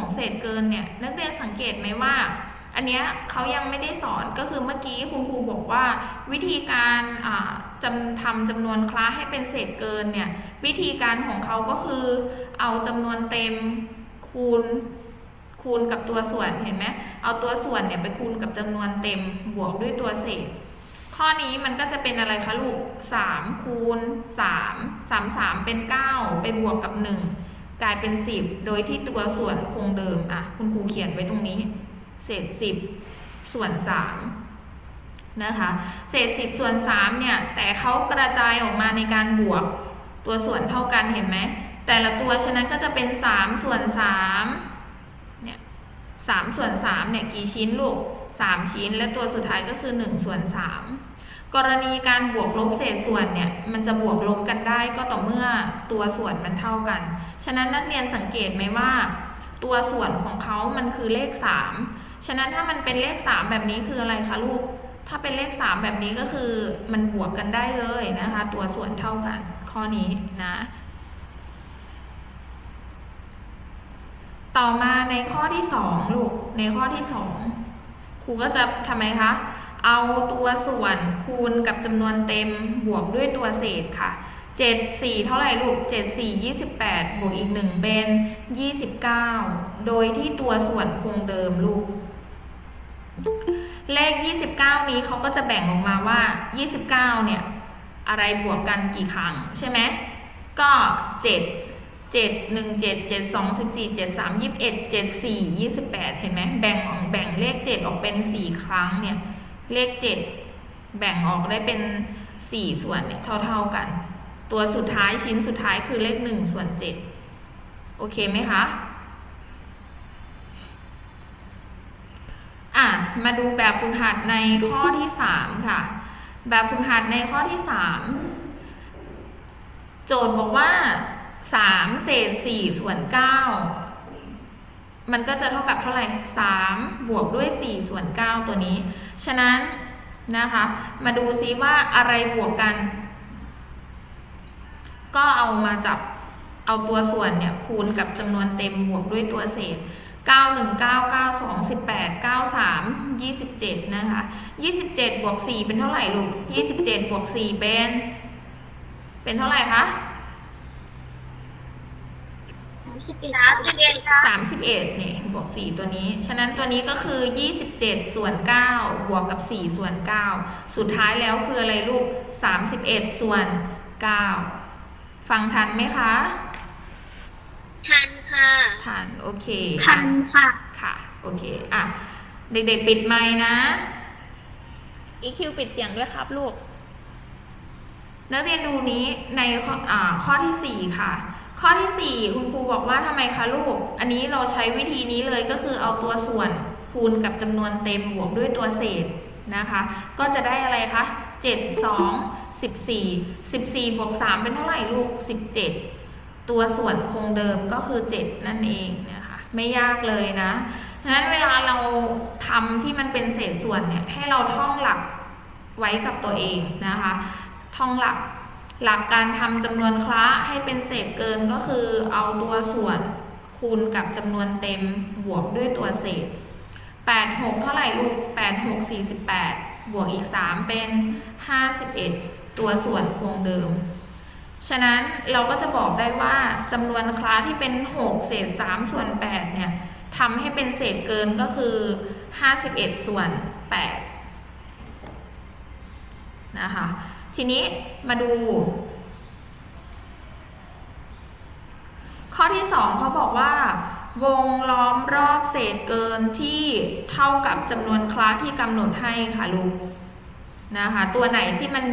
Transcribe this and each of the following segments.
ของเศษเกินเนี่ยนักเรียนสังเกตไหมว่า อันเนี้ยเขายังไม่ได้สอนก็คือเมื่อกี้คุณครูบอกว่า วิธีการอ่าจำทำจำนวนคลาสให้เป็นเศษเกินเนี่ยวิธีการของเขาก็คือเอาจำนวนเต็มคูณคูณกับตัวส่วนเห็นไหมเอาตัวส่วนเนี่ยไปคูณกับจำนวนเต็มบวกด้วยตัวเศษ ข้อนี้มันก็จะเป็นอะไรคะลูก3คูณ3 3 3 เป็น 9 ไปบวกกับ 1 กลายเป็น10โดยที่ตัวส่วนคงเดิมอะคุณครูเขียนไว้ตรงนี้ เศษ10ส่วน3นะคะ เศษ10ส่วน3เนี่ย แต่เขากระจายออกมาในการบวก ตัวส่วนเท่ากันเห็นไหมแต่ละตัวฉะนั้นก็จะเป็น3ส่วน3เนี่ย3ส่วน3เนี่ยกี่ชิ้นลูก3ชิ้น และตัวสุดท้ายก็คือ1ส่วน3 กรณีการบวกลบเศษส่วนเนี่ยมันจะบวกลบกันได้ก็ต่อเมื่อตัวส่วนมันเท่ากัน ฉะนั้นนักเรียนสังเกตไหมว่า ตัวส่วนของเขามันคือเลข 3 ฉะนั้นถ้ามันเป็นเลข 3 แบบนี้คืออะไรคะลูก ถ้าเป็นเลข 3 แบบนี้ก็คือมันบวกกันได้เลยนะคะ ตัวส่วนเท่ากัน ข้อนี้นะ ต่อมาในข้อที่ 2 ลูก ในข้อที่ 2ครูก็จะทำไมคะ เอาตัวส่วนคูณกับจำนวนเต็มบวกด้วยตัวเศษค่ะ7 4เท่าไหร่ลูก7 4 28บวกอีก1เป็น29โดยที่ตัวส่วนคงเดิมลูก เลข29นี้เขาก็จะแบ่งออกมาว่า29เนี่ยอะไรบวกกันกี่ครั้งใช่ไหมก็7 7 1 7 7 2 14 7 3 21 7 4 28เห็นไหมแบ่งออกแบ่งเลข7ออกเป็น4ครั้งเนี่ย เลข 7 แบ่งออกได้เป็น 4 ส่วนเนี่ยเท่าๆกัน ตัวสุดท้ายชิ้นสุดท้ายคือเลข 1 ส่วน 7 โอเคไหมคะอะมาดูแบบฝึกหัดในข้อที่ 3 ค่ะ แบบฝึกหัดในข้อที่ 3 โจทย์บอกว่า 3 เศษ 4 ส่วน 9 มันก็จะเท่ากับเท่าไหร่ 3 บวกด้วย 4 ส่วน 9 ตัวนี้ ฉะนั้นนะคะ มาดูซิว่าอะไรบวกกัน ก็เอามาจับเอาตัวส่วนเนี่ยคูณกับจำนวนเต็มบวกด้วยตัวเศษ 9 1 9 9 2 18 9 3 27 นะคะ 27 บวก 4 เป็นเท่าไหร่ลูก 27 บวก 4 เป็น เป็นเท่าไหร่คะ 31เนี่ยบวก4ตัวนี้ ฉะนั้นตัวนี้ก็คือ27ส่วน9บวกกับ4ส่วน9สุดท้ายแล้วคืออะไรลูก31ส่วน9ฟังทันไหมคะ ทันค่ะ ทัน โอเค ทันค่ะ ค่ะ โอเค อะ เด็กๆ ปิดไมค์นะ EQ ปิดเสียงด้วยครับลูก นักเรียนดูนี้ในข้ออ่าข้อที่4ค่ะ ข้อที่ 4 คุณครูบอกว่าทำไมคะลูก อันนี้เราใช้วิธีนี้เลยก็คือเอาตัวส่วนคูณกับจำนวนเต็มบวกด้วยตัวเศษนะคะ ก็จะได้อะไรคะ 7 2 14 14บวก3เป็นเท่าไหร่ลูก 17 ตัวส่วนคงเดิมก็คือ 7 นั่นเองนะคะไม่ยากเลยนะฉะนั้นเวลาเราทำที่มันเป็นเศษส่วนเนี่ยให้เราท่องหลักไว้กับตัวเองนะคะ ท่องหลัก หลักการทำจำนวนคละให้เป็นเศษเกินก็คือเอาตัวส่วนคูณกับจำนวนเต็มบวกด้วยตัวเศษ 8 6 เท่าไหร่ลูก 8 6 48 บวกอีก 3 เป็น 51 ตัวส่วนคงเดิม ฉะนั้นเราก็จะบอกได้ว่าจำนวนคลาที่เป็น 6 เศษ 3 ส่วน 8 เนี่ยทำให้เป็นเศษเกินก็คือ 51 ส่วน 8 นะคะ ทีนี้มาดู ข้อที่ 2เขาบอกว่าวงล้อมรอบเศษเกินที่เท่ากับจำนวนคลาสที่กำหนดให้ค่ะลูกนะคะตัวไหนที่มัน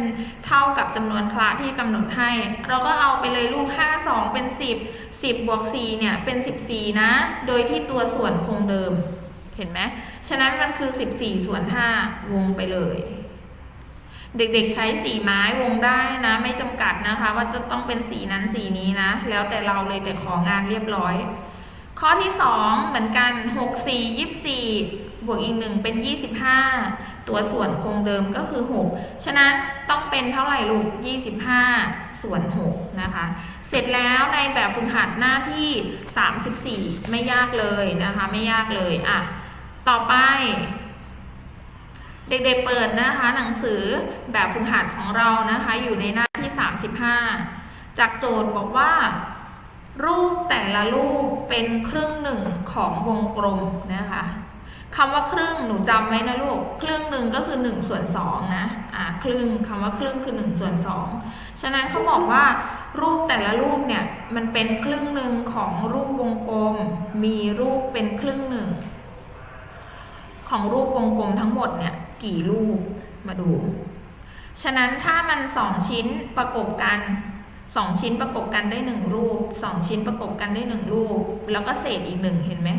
เท่ากับจำนวนคลาสที่กำหนดให้ เราก็เอาไปเลยลูก 5 2 เป็น 10 10บวก4เนี่ยเป็น 14 นะ โดยที่ตัวส่วนคงเดิม เห็นไหมฉะนั้นมันคือ 14 ส่วน 5 วงไปเลย เด็กๆใช้สีไม้วงได้นะ ไม่จำกัดนะคะ ว่าจะต้องเป็นสีนั้นสีนี้นะ แล้วแต่เราเลยแต่ของานเรียบร้อย ข้อที่ 2 เหมือนกัน 6 4 24 บวกอีก 1 เป็น 25 ตัวส่วนคงเดิมก็คือ 6 ฉะนั้นต้องเป็นเท่าไหร่ลูก 25 ส่วน 6 นะคะ เสร็จแล้วในแบบฝึกหัดหน้าที่ 34 ไม่ยากเลยนะคะ ไม่ยากเลยอะต่อไป เด็กๆเปิดนะคะหนังสือแบบฝึกหัดของเรานะคะอยู่ในหน้าที่ 35 จากโจทย์บอกว่า รูปแต่ละรูปเป็นครึ่งหนึ่งของวงกลมนะคะคำว่าครึ่งหนูจำไว้นะลูกครึ่งหนึ่งก็คือ1ส่วน2นะอ่าครึ่งคำว่าครึ่งคือ1ส่วน2ฉะนั้นเขาบอกว่า รูปแต่ละรูปเนี่ยมันเป็นครึ่งหนึ่งของรูปวงกลม มีรูปเป็นครึ่งหนึ่งของรูปวงกลมทั้งหมดเนี่ย กี่รูปมาดู ฉะนั้นถ้ามันสองชิ้นประกบกันสองชิ้นประกบกันได้หนึ่งรูปสองชิ้นประกบกันได้หนึ่งรูป แล้วก็เศษอีกหนึ่งเห็นไหม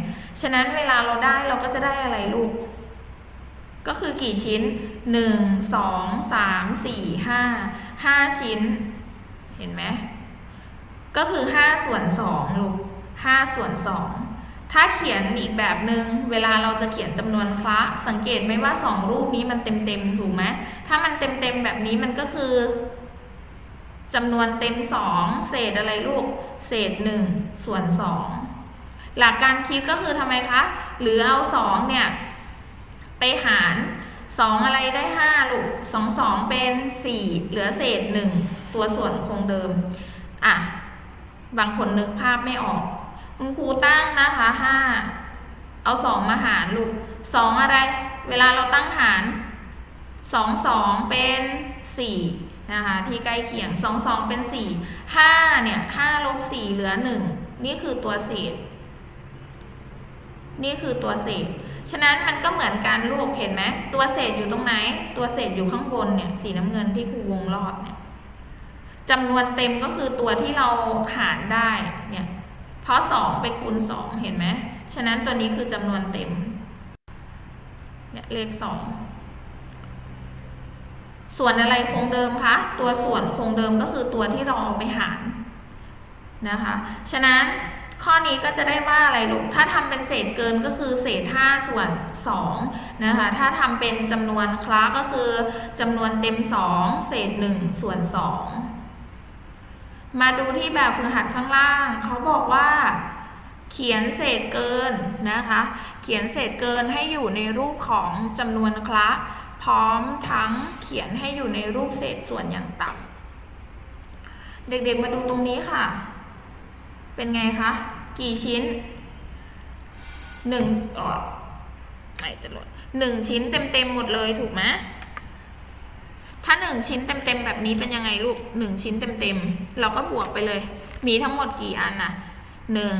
ฉะนั้นเวลาเราได้เราก็จะได้อะไรลูก ก็คือกี่ชิ้นหนึ่งสองสามสี่ห้าห้าชิ้น เห็นไหม ก็คือห้าส่วนสองลูกห้าส่วนสอง ถ้าเขียนอีกแบบหนึง่งเวลาเราจะเขียนจำนวนคละสังเกตไหมว่าสองรูปนี้มันเต็มเต็มๆถูกไหมถ้ามันเต็มเต็มๆแบบนี้มันก็คือจำนวนเต็มสองเศษอะไรลูก เศษหนึ่งส่วนสองหลักการคิดก็คือทำไมคะ หรือเอาสองเนี่ย ไปหารสองอะไรได้ห้าลูกสองสองเป็นสี่เหลือเศษหนึ่งตัวส่วนคงเดิม อะ บางคนนึกภาพไม่ออก คุณครูตั้งนะคะห้าเอาสองมาหารลูกสองอะไร เวลาเราตั้งหารสองสองเป็นสี่นะคะที่ใกล้เคียงสองสองเป็นสี่ห้าเนี่ยห้าลบสี่เหลือหนึ่งนี่คือตัวเศษ นี่คือตัวเศษ ฉะนั้นมันก็เหมือนการลูกเห็นไหมตัวเศษอยู่ตรงไหน ตัวเศษอยู่ข้างบนเนี่ยสีน้ำเงินที่ครูวงรอบเนี่ยจำนวนเต็มก็คือตัวที่เราหารได้เนี่ย ราะสองไปคูณสองเห็นไหม ฉะนั้นตัวนี้คือจำนวนเต็ม เนี่ยเลขสองส่วนอะไรคงเดิมคะ ตัวส่วนคงเดิมก็คือตัวที่เราเอาไปหารนะคะ ฉะนั้นข้อนี้ก็จะได้ว่าอะไรลูก ถ้าทำเป็นเศษเกินก็คือเศษ 5 ส่วน 2 นะคะ ถ้าทำเป็นจำนวนคล้าก็คือจำนวนเต็ม 2 เศษ 1 ส่วน 2 มาดูที่แบบฝึกหัดข้างล่าง เขาบอกว่า เขียนเศษเกินนะคะ เขียนเศษเกินให้อยู่ในรูปของจำนวนคละพร้อมทั้งเขียนให้อยู่ในรูปเศษส่วนอย่างต่ำเด็กๆมาดูตรงนี้ค่ะ เป็นไงคะ กี่ชิ้นหนึ่งอ๋อไม่จะหลดหนึ่งชิ้นเต็มๆหมดเลยถูกไหม ถ้าหนึ่งชิ้นเต็มๆแบบนี้เป็นยังไงลูกหนึ่งชิ้นเต็มๆเราก็บวกไปเลย มีทั้งหมดกี่อันน่ะหนึ่ง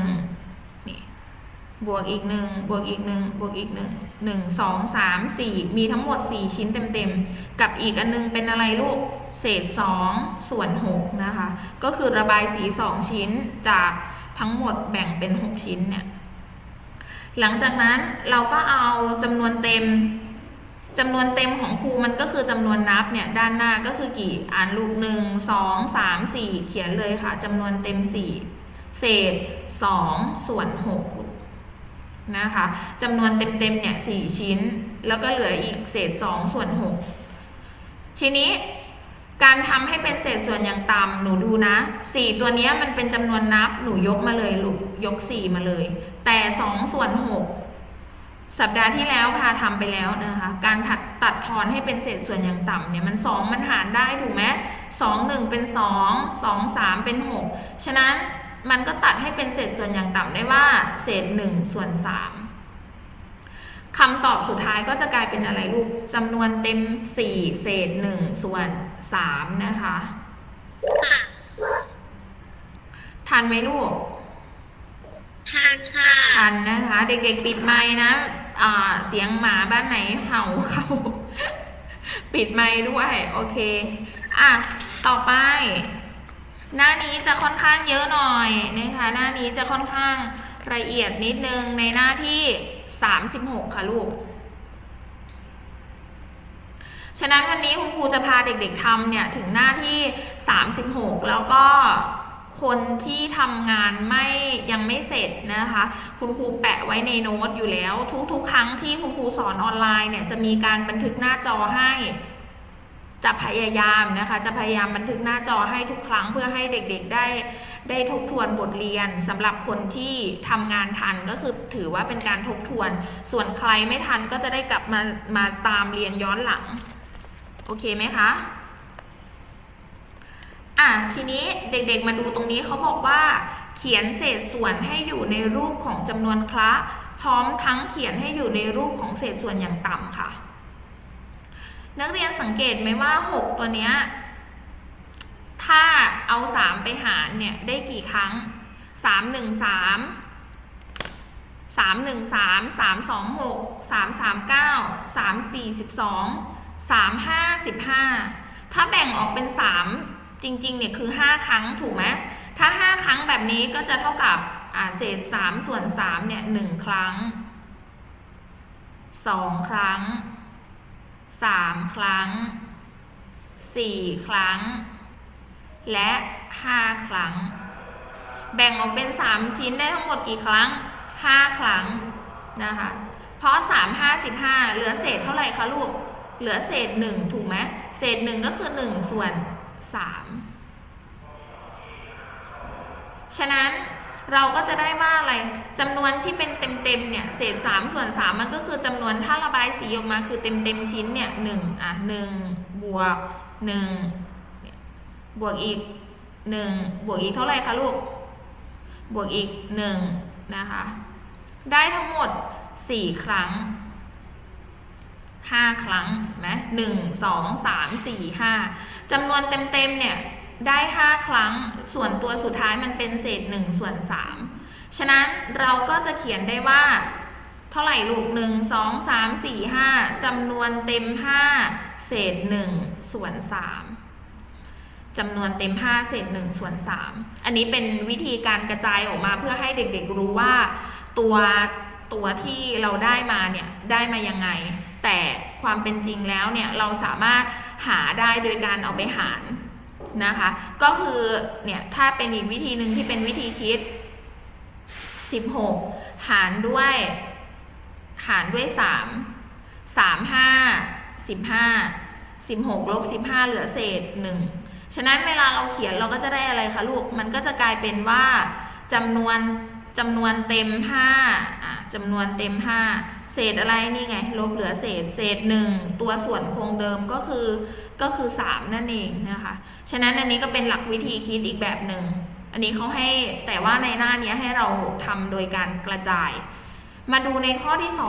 นี่บวกอีกหนึ่งบวกอีกหนึ่งบวกอีกหนึ่งหนึ่งสองสามสี่มีทั้งหมดสี่ชิ้นเต็มๆกับอีกอันนึงเป็นอะไรลูกเศษสองส่วนหกนะคะ ก็คือระบายสีสองชิ้นจากทั้งหมดแบ่งเป็นหกชิ้นเนี่ยหลังจากนั้นเราก็เอาจำนวนเต็ม จำนวนเต็มของครูมันก็คือจำนวนนับเนี่ยด้านหน้าก็คือกี่อ่านลูกหนึ่งสองสามสี่เขียนเลยค่ะจำนวนเต็มสี่เศษสองส่วนหกนะคะจำนวนเต็มๆเนี่ยสี่ชิ้น แล้วก็เหลืออีกเศษสองส่วนหกทีนี้การทำให้เป็นเศษส่วนอย่างต่ำหนูดูนะสี่ตัวนี้มันเป็นจำนวนนับหนูยกมาเลยลูกยกสี่มาเลย แต่สองส่วนหก สัปดาห์ที่แล้วพาทำไปแล้วนะคะ การตัดตัดทอนให้เป็นเศษส่วนอย่างต่ำเนี่ยมันสองมันหารได้ถูกไหมสองหนึ่งเป็นสองสองสามเป็นหกฉะนั้นมันก็ตัดให้เป็นเศษส่วนอย่างต่ำได้ว่า เศษหนึ่งส่วนสามคำตอบสุดท้ายก็จะกลายเป็นอะไรลูกจำนวนเต็มสี่เศษหนึ่งส่วนสามนะคะค่ะทันไหมลูก ทานค่ะทันนะคะ เด็กๆ ปิดไม้นะอ่าเสียงหมาบ้านไหนเห่าเข้า ปิดไม้ด้วย โอเค อะ ต่อไป หน้านี้จะค่อนข้างเยอะหน่อยนะคะ หน้านี้จะค่อนข้างละเอียดนิดนึงในหน้าที่36ค่ะลูก ฉะนั้นวันนี้คุณครูจะพาเด็กๆทำเนี่ย ถึงหน้าที่36แล้วก็ คนที่ทำงานไม่ยังไม่เสร็จนะคะ คุณครูแปะไว้ในโน้ตอยู่แล้ว ทุกๆ ครั้งที่คุณครูสอนออนไลน์เนี่ยจะมีการบันทึกหน้าจอให้จะพยายามนะคะ จะพยายามบันทึกหน้าจอให้ทุกครั้งเพื่อให้เด็กๆได้ได้ทบทวนบทเรียนสำหรับคนที่ทำงานทันก็คือถือว่าเป็นการทบทวน ส่วนใครไม่ทันก็จะได้กลับมามาตามเรียนย้อนหลัง โอเคไหมคะ อะทีนี้เด็กๆมาดูตรงนี้เขาบอกว่า เขียนเศษส่วนให้อยู่ในรูปของจำนวนคละพร้อมทั้งเขียนให้อยู่ในรูปของเศษส่วนอย่างต่ำค่ะ นักเรียนสังเกตไหมว่า 6 ตัวเนี้ยถ้าเอา 3 ไปหารเนี่ยได้กี่ครั้ง 3 1 3 3 1 3 3 2 6 3 3 9 3 4 12 3 5 15 ถ้าแบ่งออกเป็น 3 จริงๆเนี่ยคือ 5 ครั้งถูกไหมถ้า 5 ครั้งแบบนี้ก็จะเท่ากับเศษ 3 ส่วน 3 เนี่ย 1 ครั้ง 2 ครั้ง 3 ครั้ง 4 ครั้ง และ 5 ครั้ง แบ่งออกเป็น 3 ชิ้นได้ทั้งหมดกี่ครั้ง 5 ครั้งนะคะ เพราะ 3 5 15 เหลือเศษเท่าไหร่คะลูก เหลือเศษ 1 ถูกไหมเศษ 1 ก็คือ 1 ส่วน 3 ฉะนั้นเราก็จะได้ว่าอะไรจำนวนที่เป็นเต็มๆเนี่ยเศษ 3 ส่วน 3 มันก็คือจำนวนถ้าระบายสีออกมาคือเต็มๆชิ้นเนี่ย1อะ1บวก1เนี่ยบวกอีก1บวกอีกเท่าไหร่คะลูก บวกอีก1นะคะ ได้ทั้งหมด 4 ครั้ง 5ครั้งนไหมหนึ่งสองสามสี่ห้าจำนวนเต็มๆเนี่ยได้5ครั้ง ส่วนตัวสุดท้ายมันเป็นเศษ1ส่วน3ฉะนั้นเราก็จะเขียนได้ว่า เท่าไหร่ลูก1 2 3 4 5จำนวนเต็ม5เศษ1ส่วน3จำนวนเต็ม 5 เศษ1ส่วน 3 อันนี้เป็นวิธีการกระจายออกมาเพื่อให้เด็กๆรู้ว่าตัวตัวที่เราได้มาเนี่ย ได้มายังไง แต่ความเป็นจริงแล้วเนี่ยเราสามารถหาได้โดยการเอาไปหารนะคะ ก็คือเนี่ยถ้าเป็นอีกวิธีหนึ่งที่เป็นวิธีคิด 16 หารด้วย หารด้วย 3 3 5 15 16ลบ15 เหลือเศษ 1 ฉะนั้นเวลาเราเขียนเราก็จะได้อะไรคะลูก มันก็จะกลายเป็นว่าจำนวนจำนวนเต็ม 5 อะจำนวนเต็ม 5 เศษอะไรนี่ไง ลบเหลือเศษ เศษ1ตัวส่วนคงเดิมก็คือก็คือ 3 นั่นเองนะคะ ฉะนั้นอันนี้ก็เป็นหลักวิธีคิดอีกแบบหนึ่ง อันนี้เขาให้แต่ว่าในหน้านี้ให้เราทำโดยการกระจาย มาดูในข้อที่ 2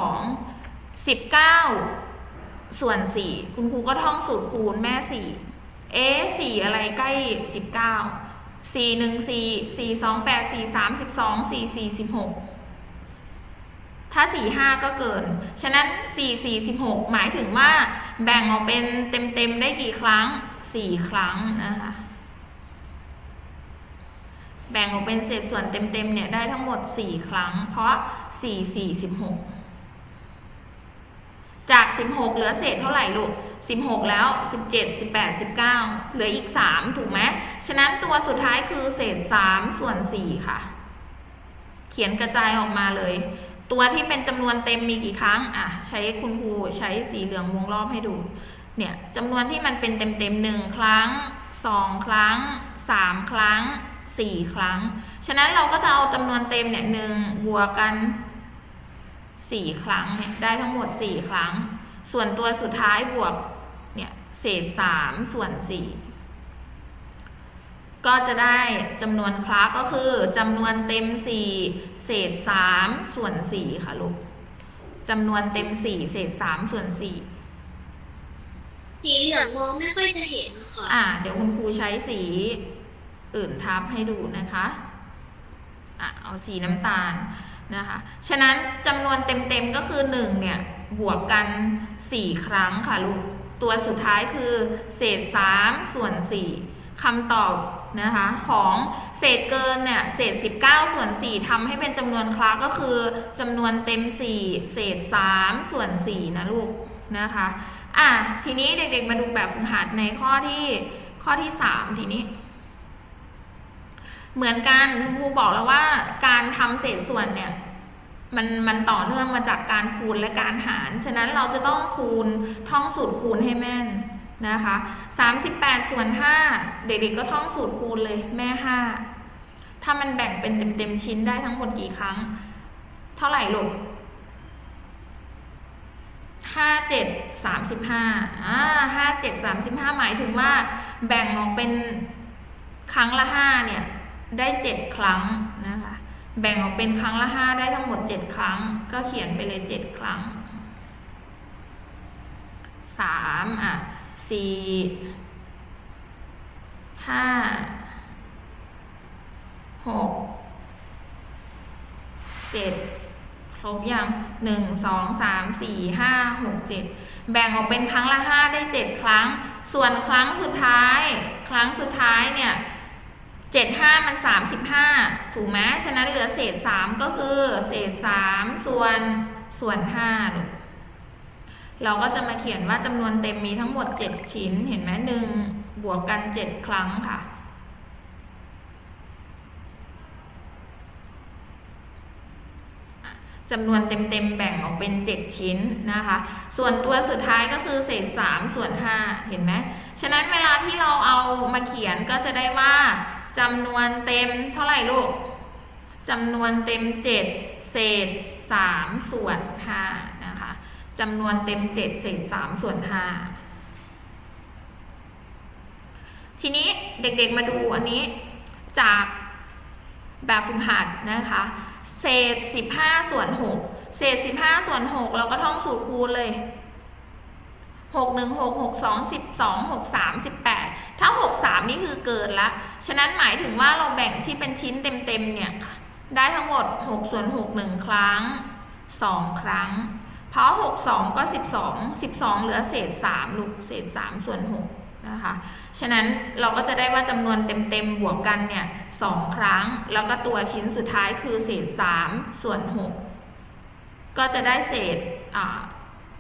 19 ส่วน 4 คุณครูก็ท่องสูตรคูณแม่ 4 เอ๊ะ4อะไรใกล้ 19 4 1 4 4 2 8 4 3 12 4 4 16 ถ้า 4 5 ก็เกิน ฉะนั้น 4 4 16 หมายถึงว่าแบ่งออกเป็นเต็มๆได้กี่ครั้ง 4 ครั้งนะคะ แบ่งออกเป็นเศษส่วนเต็มๆเนี่ยได้ทั้งหมด 4 ครั้ง เพราะ 4 4 16 จาก 16 เหลือเศษเท่าไหร่ลูก 16 แล้ว 17 18 19 เหลืออีก 3 ถูกไหม ฉะนั้นตัวสุดท้ายคือเศษ 3 ส่วน 4 ค่ะ เขียนกระจายออกมาเลย ตัวที่เป็นจำนวนเต็มมีกี่ครั้งอะใช้คุณครูใช้สีเหลืองวงรอบให้ดู เนี่ยจำนวนที่มันเป็นเต็มเต็มๆหนึ่งครั้งสองครั้งสามครั้งสี่ครั้ง ฉะนั้นเราก็จะเอาจำนวนเต็มเนี่ยหนึ่งบวกกันสี่ครั้งเนี่ยได้ทั้งหมดสี่ครั้ง ส่วนตัวสุดท้ายบวกเนี่ยเศษสามส่วนสี่ก็จะได้จำนวนคลาสก็คือจำนวนเต็ม 4 เศษ3ส่วน4ค่ะลูกจำนวนเต็ม4เศษ3ส่วน4สีเหลืองมองไม่ค่อยจะเห็นค่ะอ่า เดี๋ยวคุณครูใช้สีอื่นทับให้ดูนะคะอะเอาสีน้ำตาลนะคะ ฉะนั้นจำนวนเต็มๆก็คือ1เนี่ยบวกกัน4ครั้งค่ะลูก ตัวสุดท้ายคือ เศษ3ส่วน4คำตอบ นะคะของเศษเกินเนี่ยเศษ 19 ส่วน 4ทำให้เป็นจำนวนคลาสก็คือจำนวนเต็ม 4 เศษ 3 ส่วน 4 นะลูกนะคะอะทีนี้เด็กๆมาดูแบบฝึกหัดในข้อที่ข้อที่ 3 ทีนี้ เหมือนกันคุณครูบอกแล้วว่าการทำเศษส่วนเนี่ยมันมันต่อเนื่องมาจากการคูณและการหาร ฉะนั้นเราจะต้องคูณท่องสูตรคูณให้แม่น นะคะ 38 ส่วน 5 เด็กๆก็ท่องสูตรคูณเลยแม่ 5 ถ้ามันแบ่งเป็นเต็มๆชิ้นได้ทั้งหมดกี่ครั้ง เท่าไหร่ลูกห้าเจ็ดสามสิบห้าอ่าห้าเจ็ดสามสิบห้าหมายถึงว่าแบ่งออกเป็นครั้งละห้าเนี่ยได้เจ็ดครั้งนะคะ แบ่งออกเป็นครั้งละห้าได้ทั้งหมดเจ็ดครั้ง ก็เขียนไปเลยเจ็ดครั้งสามอะ สี่ห้าหกเจ็ดครบยังหนึ่งสองสามสี่ห้าหกเจ็ดแบ่งออกเป็นครั้งละห้าได้เจ็ดครั้ง ส่วนครั้งสุดท้าย ครั้งสุดท้ายเนี่ยเจ็ดห้ามันสามสิบห้าถูกไหมฉะนั้นเหลือเศษสามก็คือ เศษสามส่วนส่วนห้าลูก เราก็จะมาเขียนว่าจำนวนเต็มมีทั้งหมดเจ็ดชิ้น เห็นไหมหนึ่งบวกกันเจ็ดครั้งค่ะ จำนวนเต็มๆแบ่งออกเป็น 7 ชิ้นนะคะ ส่วนตัวสุดท้ายก็คือเศษ 3 ส่วน 5 เห็นไหม ฉะนั้นเวลาที่เราเอามาเขียนก็จะได้ว่าจำนวนเต็มเท่าไหร่ลูกจำนวนเต็ม 7 เศษ 3 ส่วน 5 จำนวนเต็ม7เศษ3ส่วน5ทีนี้เด็กๆมาดูอันนี้จากแบบฝึกหัดนะคะ เศษ 15 ส่วน 6 เศษ 15 ส่วน 6 เราก็ท่องสูตรคูณเลย 6 1 6 6 2 12 6 3 18 ถ้า 6 3 นี่คือเกินละ ฉะนั้นหมายถึงว่าเราแบ่งที่เป็นชิ้นเต็มๆเนี่ย ได้ทั้งหมด 6 ส่วน 6 1 ครั้ง 2 ครั้ง เพราะ6 2ก็12 12เหลือเศษ3ลูกเศษ3ส่วน6นะคะ ฉะนั้นเราก็จะได้ว่าจำนวนเต็มๆบวกกันเนี่ยสองครั้ง แล้วก็ตัวชิ้นสุดท้ายคือเศษ3ส่วน6ก็จะได้เศษ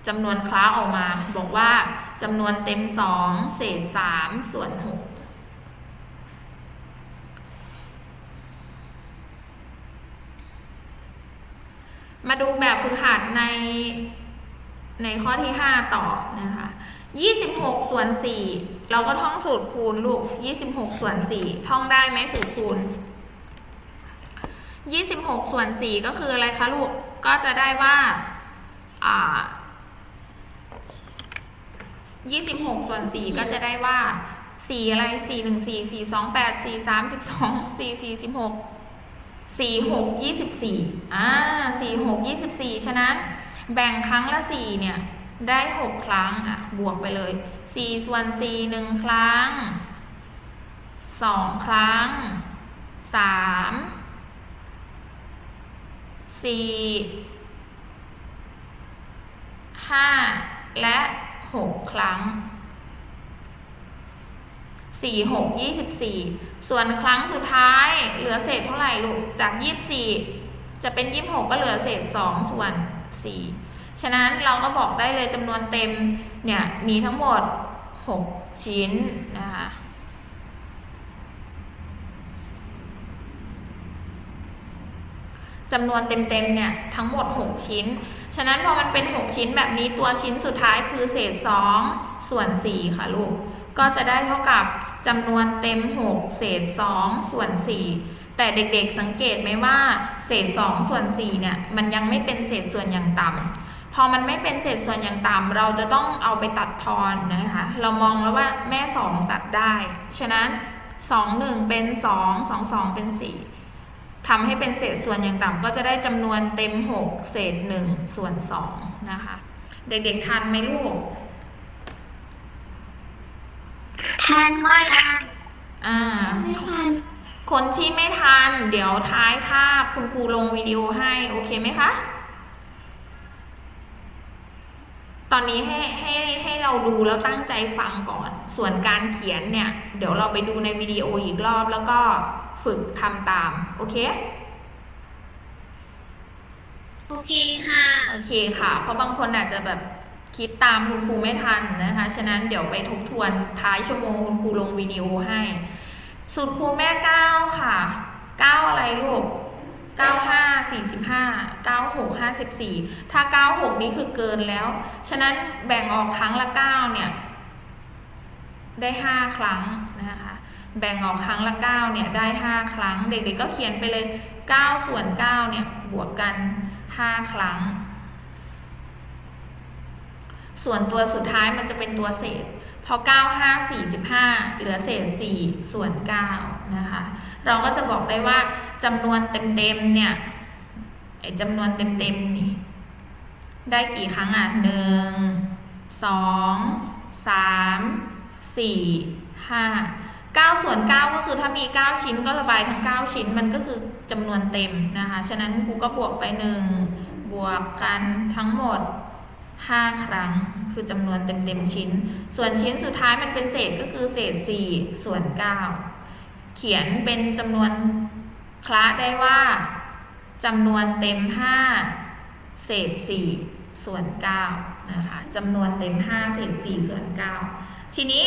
จำนวนคล้าออกมา บอกว่าจำนวนเต็ม2เศษ3ส่วน6 มาดูแบบฝึกหัดในในข้อที่ 5 ต่อนะคะ 26 ส่วน 4 เราก็ท่องสูตรคูณลูก 26 ส่วน 4 ท่องได้ไหมสูตรคูณ 26 ส่วน 4 ก็คืออะไรคะลูก ก็จะได้ว่าอ่า26 ส่วน 4 ก็จะได้ว่า 4 อะไร 4 1 4 4 2 8 4 3 12 4 4 16 4 6 24อ่า4 6 24 ฉะนั้น แบ่งครั้งละ 4 เนี่ย ได้ 6 ครั้ง อะ บวกไปเลย 4 ส่วน 4 1 ครั้ง 2 ครั้ง 3 4 5 และ 6 ครั้ง 4 6 24 ส่วนครั้งสุดท้ายเหลือเศษเท่าไหร่ลูก จาก 24 จะเป็น 26 ก็เหลือเศษ 2 ส่วน 4 ฉะนั้นเราก็บอกได้เลยจำนวนเต็มเนี่ยมีทั้งหมด 6 ชิ้นนะคะจำนวนเต็มๆเนี่ยทั้งหมด 6 ชิ้น ฉะนั้นพอมันเป็น 6 ชิ้นแบบนี้ตัวชิ้นสุดท้ายคือเศษ 2 ส่วน 4 ค่ะลูก ก็จะได้เท่ากับ จำนวนเต็ม 6 เศษ 2 ส่วน 4 แต่เด็กๆสังเกตไหมว่า เศษ 2 ส่วน 4 เนี่ย มันยังไม่เป็นเศษส่วนอย่างต่ำพอมันไม่เป็นเศษส่วนอย่างต่ำเราจะต้องเอาไปตัดทอนนะคะ เรามองแล้วว่าแม่ 2 ตัดได้ ฉะนั้น 2 1 เป็น 2 2 2 เป็น 4ทำให้เป็นเศษส่วนอย่างต่ำก็จะได้จำนวนเต็ม 6 เศษ 1 ส่วน 2 นะคะ เด็กๆทันไหมลูก ทันว่าทันอ่า ไม่ทันคนที่ไม่ทัน เดี๋ยวท้ายคาบคุณครูลงวิดีโอให้โอเคไหมคะ ตอนนี้ให้ให้ให้เราดูแล้วตั้งใจฟังก่อน ส่วนการเขียนเนี่ย เดี๋ยวเราไปดูในวิดีโออีกรอบแล้วก็ฝึกทำตาม โอเค โอเคค่ะ โอเคค่ะ เพราะบางคนอาจจะแบบ คิดตามคุณครูไม่ทันนะคะ ฉะนั้นเดี๋ยวไปทบทวนท้ายชั่วโมงคุณครูลงวิดีโอให้ สูตรคูณแม่เก้าค่ะเก้าอะไรลูกเก้าห้าสี่สิบห้าเก้าหกห้าสิบสี่ถ้าเก้าหกนี้คือเกินแล้ว ฉะนั้นแบ่งออกครั้งละเก้าเนี่ย ได้ห้าครั้งนะคะ แบ่งออกครั้งละเก้าเนี่ยได้ห้าครั้ง เด็กๆก็เขียนไปเลยเก้าส่วนเก้าเนี่ยบวกกันห้าครั้ง ส่วนตัวสุดท้ายมันจะเป็นตัวเศษ พอ 9 5 45 เหลือเศษ 4 ส่วน 9 นะคะ เราก็จะบอกได้ว่าจำนวนเต็มๆเนี่ยไอ้จำนวนเต็มๆนี่ได้กี่ครั้งอะหนึ่งสองสามสี่ห้าเก้าส่วนเก้าก็คือถ้ามีเก้าชิ้นก็ระบายทั้งเก้าชิ้นมันก็คือจำนวนเต็มนะคะ ฉะนั้นครูก็บวกไปหนึ่งบวกกันทั้งหมด 5 ครั้ง คือจำนวนเต็มๆชิ้น ส่วนชิ้นสุดท้ายมันเป็นเศษก็คือเศษ 4 ส่วน 9 เขียนเป็นจำนวนคละได้ว่าจำนวนเต็ม 5 เศษ 4 ส่วน9นะคะจำนวนเต็ม 5 เศษ 4 ส่วน 9 ทีนี้